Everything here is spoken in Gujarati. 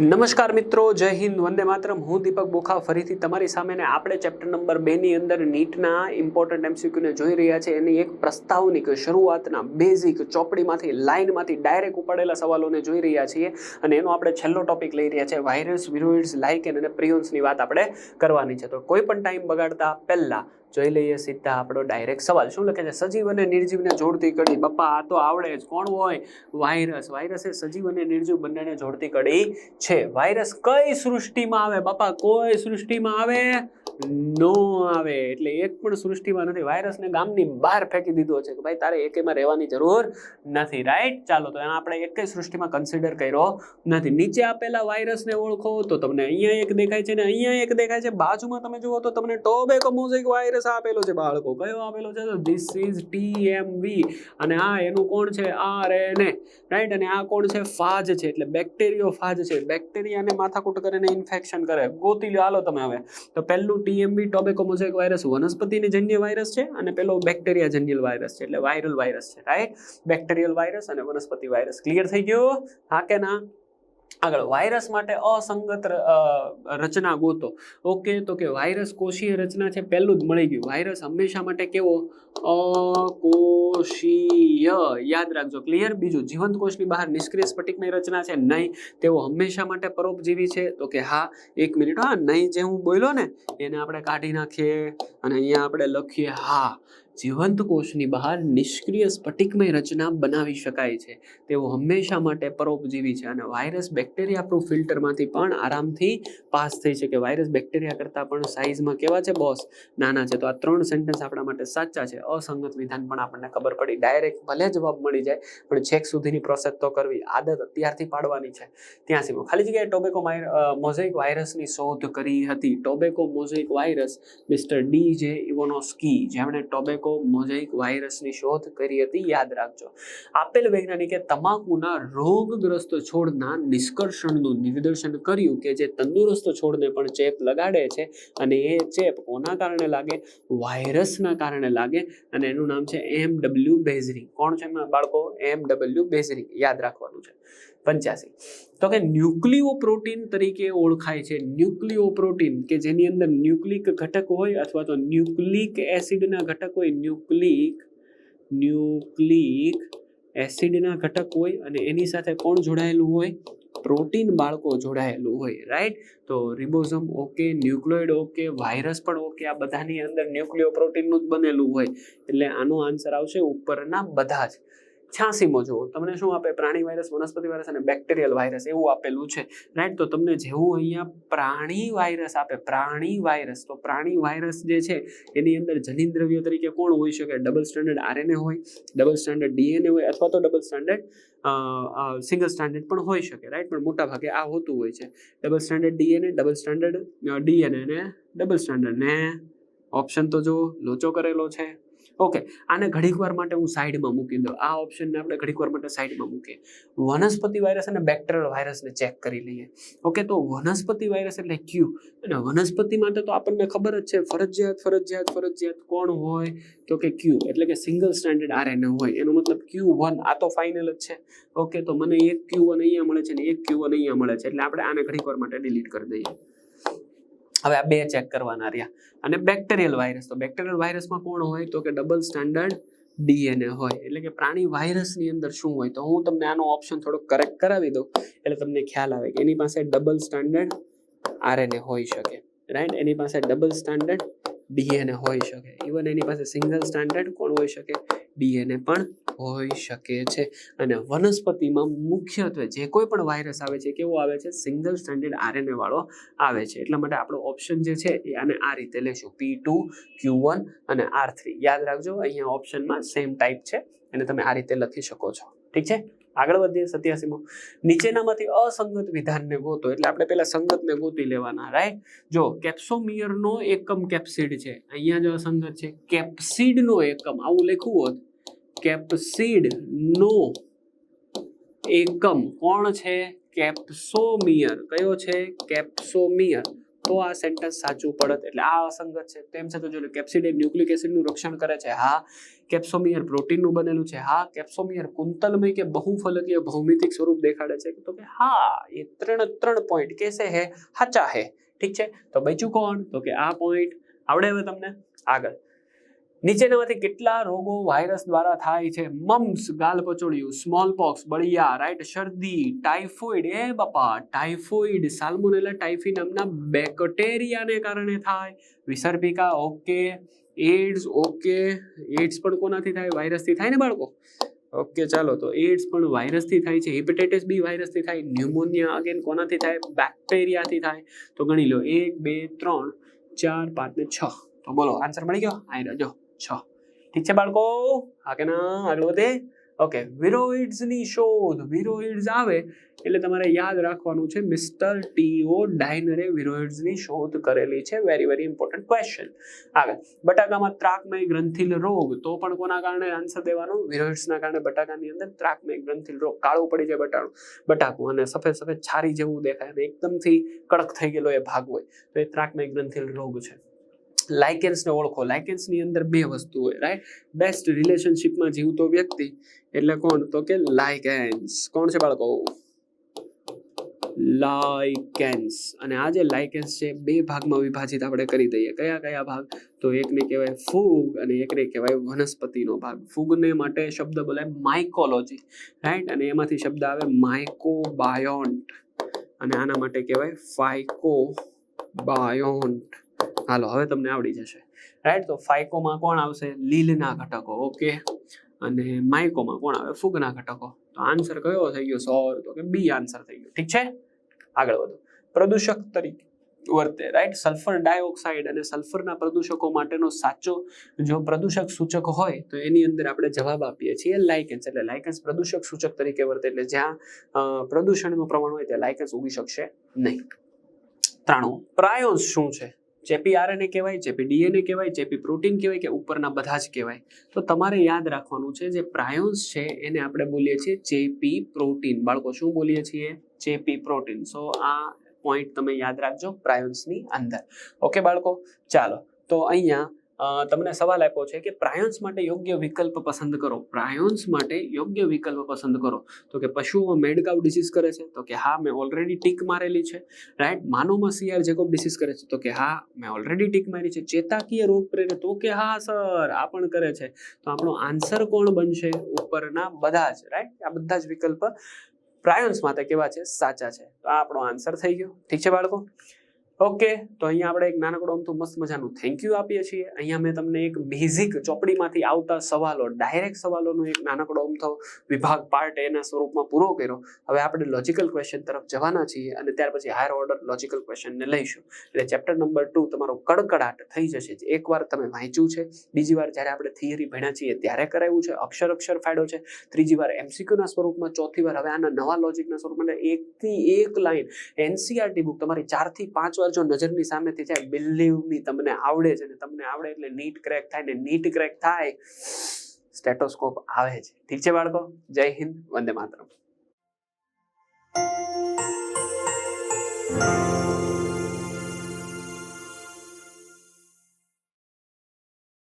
નમસ્કાર મિત્રો, જય હિન્દ, વંદે માતરમ. હું દીપક બોખા, ફરીથી તમારી સામે ને આપણે ચેપ્ટર નંબર બે ની અંદર નીટના ઇમ્પોર્ટન્ટ એમસીક્યુને જોઈ રહ્યા છે. એની એક પ્રસ્તાવનિક શરૂઆતના બેઝિક ચોપડીમાંથી લાઇનમાંથી ડાયરેક્ટ ઉપાડેલા સવાલોને જોઈ રહ્યા છીએ. અને એનો આપણે છેલ્લો ટોપિક લઈ રહ્યા છે. વાયરસ વિરોઇડ્સ લાઇકેન અને પ્રિયોન્સની વાત આપણે કરવાની છે. તો કોઈ પણ ટાઈમ બગાડતા પહેલા જોઈ લઈએ સીધા આપણો ડાયરેક્ટ સવાલ. શું લખે છે? સજીવ અને નિર્જીવને જોડતી કડી. બપ્પા, આ તો આવડે જ. કોણ હોય? વાયરસ. વાયરસ એ સજીવ અને નિર્જીવ બંનેને જોડતી કડી છે. વાયરસ કઈ સૃષ્ટિમાં આવે? બાપા કોઈ સૃષ્ટિમાં આવે? નો આવે એટલે એક પણ સૃષ્ટિમાં નથી. વાયરસને ગામની બહાર ફેંકી દીધો છે કે ભાઈ તારે એકેમાં રહેવાની જરૂર નથી. રાઈટ ચાલો, તો એને આપણે એકે સૃષ્ટિમાં કન્સિડર કર્યો નથી. નીચે આપેલા વાયરસને ઓળખો તો તમને અહીંયા એક દેખાય છે ને અહીંયા એક દેખાય છે. બાજુમાં તમે જુઓ તો તમને ટોબેકો મોઝેક વાયરસ આપેલો છે બાળકો. કયો આપેલો છે? તો ધીસ ઇઝ ટીએમવી અને આ એનું કોણ છે? આરએનએ રાઈટ અને આ કોણ છે? ફાજ છે. એટલે બેક્ટેરિયો ફાજ છે. બેક્ટેરિયાને માથાકૂટ કરીને ઇન્ફેક્શન કરે. ગોતી લો હાલો તમે હવે. તો પહેલું ટીએમવી ટોબેકો મોઝેક વાયરસ વનસ્પતિની જન્ય વાયરસ છે અને પેલો બેક્ટેરિયા જન્ય વાયરસ છે એટલે વાયરલ વાયરસ છે રાઈટ બેક્ટેરિયલ વાયરસ અને વનસ્પતિ વાયરસ ક્લિયર થઈ ગયો? હા કે ના? આગળ વાયરસ માટે અસંગત રચના ગોતો. ઓકે તો કે વાયરસ કોષીય રચના છે પહેલું જ મળી ગયું. વાયરસ હંમેશા માટે કેવો? અકોષીય યાદ રાખજો, ક્લિયર? બીજું, જીવંત કોષની બહાર નિષ્ક્રિય સ્ફટિકની રચના છે નહીં. તેઓ હંમેશા માટે પરોપજીવી છે. તો કે હા, એક મિનિટ, હા, નહીં જે હું બોલ્યો ને, એને આપણે કાઢી નાખીએ અને અહીંયા આપણે લખીએ હા. જીવંત કોષની બહાર નિષ્ક્રિય સ્ફટિકમય રચના બનાવી શકાય છે. તેઓ હંમેશા માટે પરોપજીવી છે અને વાયરસ બેક્ટેરિયા પ્રૂફ ફિલ્ટરમાંથી પણ આરામથી પાસ થઈ શકે. વાયરસ બેક્ટેરિયા કરતાં પણ સાઇઝમાં કેવા છે? બોસ નાના છે. તો આ ત્રણ સેન્ટેન્સ આપણા માટે સાચા છે. અસંગત વિધાન પણ આપણને ખબર પડી. ડાયરેક્ટ ભલે જવાબ મળી જાય, પણ છેક સુધીની પ્રોસેસ તો કરવી આદત અત્યારથી પાડવાની છે. ત્યાં સુધી ખાલી જગ્યાએ ટોબેકો મોઝેક વાયરસની શોધ કરી હતી. Tobacco mosaic virus mister D J Ivanovsky, જેમણે ટોબેકો મોઝેઇક વાયરસની શોધ કરી હતી, યાદ રાખજો. આપેલ વૈજ્ઞાનિકે તમાકુના રોગગ્રસ્ત છોડના નિષ્કર્ષણનું નિદર્શન કર્યું કે જે તંદુરસ્ત છોડને પણ ચેપ લગાડે છે અને એ ચેપ કોના કારણે લાગે? વાયરસના કારણે લાગે અને એનું નામ છે એમ ડબલ્યુ બેઝરી કોણ છે બાળકો? એમ ડબલ્યુ બેઝરી યાદ રાખવાનું છે. પંચ્યાસી. તો કે ન્યુક્લિયો પ્રોટીન તરીકે ઓળખાય છે. ન્યુક્લિયો પ્રોટીન કે જેની અંદર ન્યુક્લિક ઘટક હોય અથવા તો ન્યુક્લિક એસિડના ઘટક હોય. ન્યુક્લિક ન્યુક્લિક એસિડના ઘટક હોય અને એની સાથે કોણ જોડાયેલું હોય? પ્રોટીન બાળકો જોડાયેલું હોય. રાઈટ તો ribosome okay nucleoid okay virus પણ ઓકે આ બધાની અંદર ન્યુક્લિયો પ્રોટીનનું જ બનેલું હોય. એટલે આનો આન્સર આવશે ઉપરના બધા જ. છ્યાસીમો જુઓ. તમને શું આપે? પ્રાણી વાયરસ વનસ્પતિ વાયરસ અને બેક્ટેરિયલ વાયરસ એવું આપેલું છે. રાઈટ તો તમને જેવું અહીંયા પ્રાણી વાયરસ આપે, પ્રાણી વાયરસ તો પ્રાણી વાયરસ જે છે, એની અંદર જનીન દ્રવ્ય તરીકે કોણ હોઈ શકે? ડબલ સ્ટાન્ડર્ડ આરએનએ હોય ડબલ સ્ટાન્ડર્ડ ડીએનએ હોય અથવા તો ડબલ સ્ટાન્ડર્ડ સિંગલ સ્ટાન્ડર્ડ પણ હોઈ શકે. રાઈટ પણ મોટા ભાગે આ હોતું હોય છે. Double standard DNA double standard DNA ને ડબલ સ્ટાન્ડર્ડ ને. ઓપ્શન તો જો લોચો કરેલો છે. ઓકે, આને ઘડીકવાર માટે હું સાઈડમાં મૂકી દઉં. આ ઓપ્શનને આપણે ઘડીકવાર માટે સાઈડમાં મૂકીએ. વનસ્પતિ વાયરસ અને બેક્ટેરિયલ વાયરસને ચેક કરી લઈએ. ઓકે, તો વનસ્પતિ વાયરસ એટલે ક્યુ અને વનસ્પતિ માટે તો આપણને ખબર જ છે, ફરજિયાત ફરજિયાત ફરજિયાત કોણ હોય? તો કે ક્યુ એટલે કે સિંગલ સ્ટાન્ડર્ડ આરએનએ હોય. એનો મતલબ ક્યુ વન આ તો ફાઇનલ જ છે. ઓકે, તો મને એક ક્યુ વન અહીંયા મળે છે ને એક ક્યુ વન અહીંયા મળે છે. એટલે આપણે આને ઘડીક વાર માટે ડિલીટ કરી દઈએ. હવે આ બે ચેક કરવાના રહ્યા. અને બેક્ટેરિયલ વાયરસ તો બેક્ટેરિયલ વાયરસમાં કોણ હોય? તો કે ડબલ સ્ટાન્ડર્ડ ડીએનએ હોય. એટલે કે પ્રાણી વાયરસની અંદર શું હોય? તો હું તમને આનો ઓપ્શન થોડો કરેક્ટ કરાવી દઉં, એટલે તમને ખ્યાલ આવે કે એની પાસે ડબલ સ્ટાન્ડર્ડ આરએનએ હોઈ શકે. રાઈટ એની પાસે ડબલ સ્ટાન્ડર્ડ ડીએનએ હોઈ શકે. ઇવન એની પાસે સિંગલ સ્ટાન્ડર્ડ કોણ હોઈ શકે? ડીએનએ પણ હોઈ શકે છે. અને વનસ્પતિમાં મુખ્યત્વે જે કોઈ પણ વાયરસ આવે છે, કેવો આવે છે? સિંગલ સ્ટાન્ડર્ડ આરએનએ વાળો આવે છે. એટલા માટે આપણો ઓપ્શન જે છે એ આને આ રીતે લેશું. પી ટુ, ક્યુ વન અને આર થ્રી. યાદ રાખજો, અહીંયા ઓપ્શનમાં સેમ ટાઈપ છે અને તમે આ રીતે લખી શકો છો. ઠીક છે? આગળ વધીએ સત્યાસીમાં. નીચેનામાંથી અસંગત વિધાનને ગોતો. એટલે આપણે પેલા સંગતને ગોતી લેવાના રાઈટ જો કેપ્સોમિયરનો એકમ કેપ્સિડ છે. અહીંયા જો અસંગત છે, કેપ્સિડનો એકમ. આવું લખવું હોત કેપ્સિડ નો એકમ કોણ છે? કેપ્સોમિયર. કયો છે? કેપ્સોમિયર. તો આ સેન્ટેન્સ સાચું પડત. એટલે આ અસંગત છે. તેમ છતાં જો એ ન્યુક્લિક એસિડનું રક્ષણ કરે છે. હા, કેપ્સોમિયર પ્રોટીનનું બનેલું છે. હા, કેપ્સોમિયર કુંતલમય કે બહુફલકીય ભૌમિતિક સ્વરૂપ દેખાડે છે. તો કે હા, એ ત્રણ ત્રણ પોઈન્ટ કેસે હે? હાચા હે. ઠીક છે? તો બચ્યું કોણ? તો કે આ પોઈન્ટ આવડે હવે તમને? આગળ. નીચેનામાંથી કેટલા રોગો વાયરસ દ્વારા થાય છે? મમ્સ ગાલ પચોડિયું સ્મોલ પોક્સ બળિયા, રાઈટ શરદી ટાઇફોઇડ એ બાપા ટાઇફોઇડ સાલ્મોનેલા ટાઇફી નામના બેક્ટેરિયાને કારણે થાય. વિસર્પિકા, ઓકે. AIDS okay. એડ્સ પણ કોનાથી થાય? વાયરસથી થાય ને બાળકો? ઓકે, ચાલો તો એડ્સ પણ વાયરસથી થાય છે. હિપેટાઇટિસ બી વાયરસથી થાય. ન્યુમોનિયા અગેન કોનાથી થાય? બેક્ટેરિયાથી થાય. તો ગણી લો. એક, બે, ત્રણ, ચાર, પાંચ ને છ. તો બોલો, આન્સર મળી ગયો? આઈ રહ્યો છ. ઠીક છે બાળકો? હા કે ના આગળ વધે. ઓકે વિરોઇડ્સની શોધ. વિરોઇડ્સ આવે એટલે તમારે યાદ રાખવાનું છે, મિસ્ટર ટીઓ ડાયનરે વિરોઇડ્સની શોધ કરેલી છે. વેરી વેરી ઇમ્પોર્ટન્ટ ક્વેશ્ચન આગળ. બટાકામાં ત્રાકમય ગ્રંથિલ રોગ. તો પણ કોના કારણે? આન્સર દેવાનો. વિરોઇડ્સના કારણે બટાકાની અંદર ત્રાકમય ગ્રંથિલ રોગ. કાળું પડી જાય બટાણું. બટાકું અને સફેદ સફેદ છારી જેવું દેખાય અને એકદમથી કડક થઈ ગયેલો એ ભાગ હોય. તો એ ત્રાકમય ગ્રંથિલ રોગ છે. લાઇકેન્સને ઓળખો. લાઇકેન્સની અંદર બે વસ્તુ હોય રાઈટ બેસ્ટ રિલેશનશિપમાં જીવતો વ્યક્તિ એટલે કોણ? તો કે લાઇકેન્સ કોણ છે બાળકો? લાયકેન્સ અને આ જે લાઇકેન્સ છે, બે ભાગમાં વિભાજિત આપણે કરી દઈએ. કયા કયા ભાગ? તો એકને કહેવાય ફૂગ અને એકને કહેવાય વનસ્પતિનો ભાગ. ફૂગને માટે શબ્દ બોલાય માઇકોલોજી રાઈટ અને એમાંથી શબ્દ આવે માઇકોબાયોન્ટ અને આના માટે કહેવાય ફાઇકો બાયોન્ટ હાલો, હવે તમને આવડી જશે. રાઈટ તો ફાઇકોમાં કોણ આવશે? લીલના ઘટકો, ઓકે? અને માઇકોમાં કોણ આવે? ફૂગના ઘટકો. તો આન્સર કયો થઈ ગયો? સોર. તો કે બી આન્સર થઈ ગયો. ઠીક છે? આગળ વધો. પ્રદૂષક તરીકે વર્તે રાઈટ સલ્ફર ડાયોક્સાઇડ અને સલ્ફરના પ્રદૂષકો માટેનો સાચો જો પ્રદૂષક સૂચક હોય, તો એની અંદર આપણે જવાબ આપીએ છીએ લાઇકેન્સ એટલે લાઇકેન્સ પ્રદૂષક સૂચક તરીકે વર્તે, એટલે જ્યાં પ્રદૂષણનું પ્રમાણ હોય ત્યાં લાઇકેન્સ ઉગી શકશે નહીં. ત્રાણું. પ્રાયોન્સ શું છે? ચેપી આરએનએ કહેવાય ચેપી ડીએનએ કહેવાય ચેપી પ્રોટીન કહેવાય કે ઉપરના બધા જ કહેવાય. તો તમારે યાદ રાખવાનું છે જે પ્રાયોન્સ છે એને આપણે બોલીએ છીએ ચેપી પ્રોટીન. બાળકો, શું બોલીએ છીએ? ચેપી પ્રોટીન. સો આ પોઈન્ટ તમે યાદ રાખજો પ્રાયોન્સની અંદર. ઓકે બાળકો? ચાલો. તો અહીંયા તમને સવાલ આપ્યો છે કે પ્રાયોન્સ માટે યોગ્ય વિકલ્પ પસંદ કરો. પ્રાયોન્સ માટે યોગ્ય વિકલ્પ પસંદ કરો. તો કે પશુઓ મેડકાવ ડિસીઝ કરે છે, તો કે હા, મેં ઓલરેડી ટીક મારેલી છે રાઈટ માનવમાં સીઆર જેકોબ ડિસીઝ કરે છે, તો કે હા, મેં ઓલરેડી ટીક મારી છે. ચેતાકીય રોગ પ્રેરે તો કે હા, સર, આ પણ કરે છે. તો આપણો આન્સર કોણ બનશે? ઉપરના બધા જ રાઈટ આ બધા જ વિકલ્પ પ્રાયોન્સ માટે કેવા છે? સાચા છે. તો આ આપણો આન્સર થઈ ગયો. ઠીક છે બાળકો? ઓકે, તો અહીંયા આપણે એક નાનકડો અમથું મસ્ત મજાનું થેન્ક યુ આપીએ છીએ. અહીંયા મેં તમને એક બેઝિક ચોપડીમાંથી આવતા સવાલો ડાયરેક્ટ સવાલોનો એક નાનકડો અમથો વિભાગ પાર્ટ એના સ્વરૂપમાં પૂરો કર્યો. હવે આપણે લોજિકલ ક્વેશ્ચન તરફ જવાના છીએ અને ત્યાર પછી હાયર ઓર્ડર લોજિકલ ક્વેશ્ચનને લઈશું. એટલે ચેપ્ટર નંબર ટુ તમારો કડકડાટ થઈ જશે. એકવાર તમે વાંચ્યું છે, બીજી વાર જ્યારે આપણે થિયરી ભણ્યા છીએ ત્યારે કરાવ્યું છે, અક્ષર અક્ષર ફાયદો છે, ત્રીજી વાર એમસીક્યુના સ્વરૂપમાં, ચોથી વાર હવે આના નવા લોજિકના સ્વરૂપમાં. એકથી એક લાઈન એનસીઆરટી બુક તમારી ચારથી પાંચ વાર જો નજરની સામેથી જાય બિલીવ મી તમને આવડે છે ને તમને આવડે એટલે નીટ ક્રેક થાય ને નીટ ક્રેક થાય સ્ટેટોસ્કોપ આવે છે. ઠીક છે બાળકો? જય હિન્દ, વંદે માતરમ.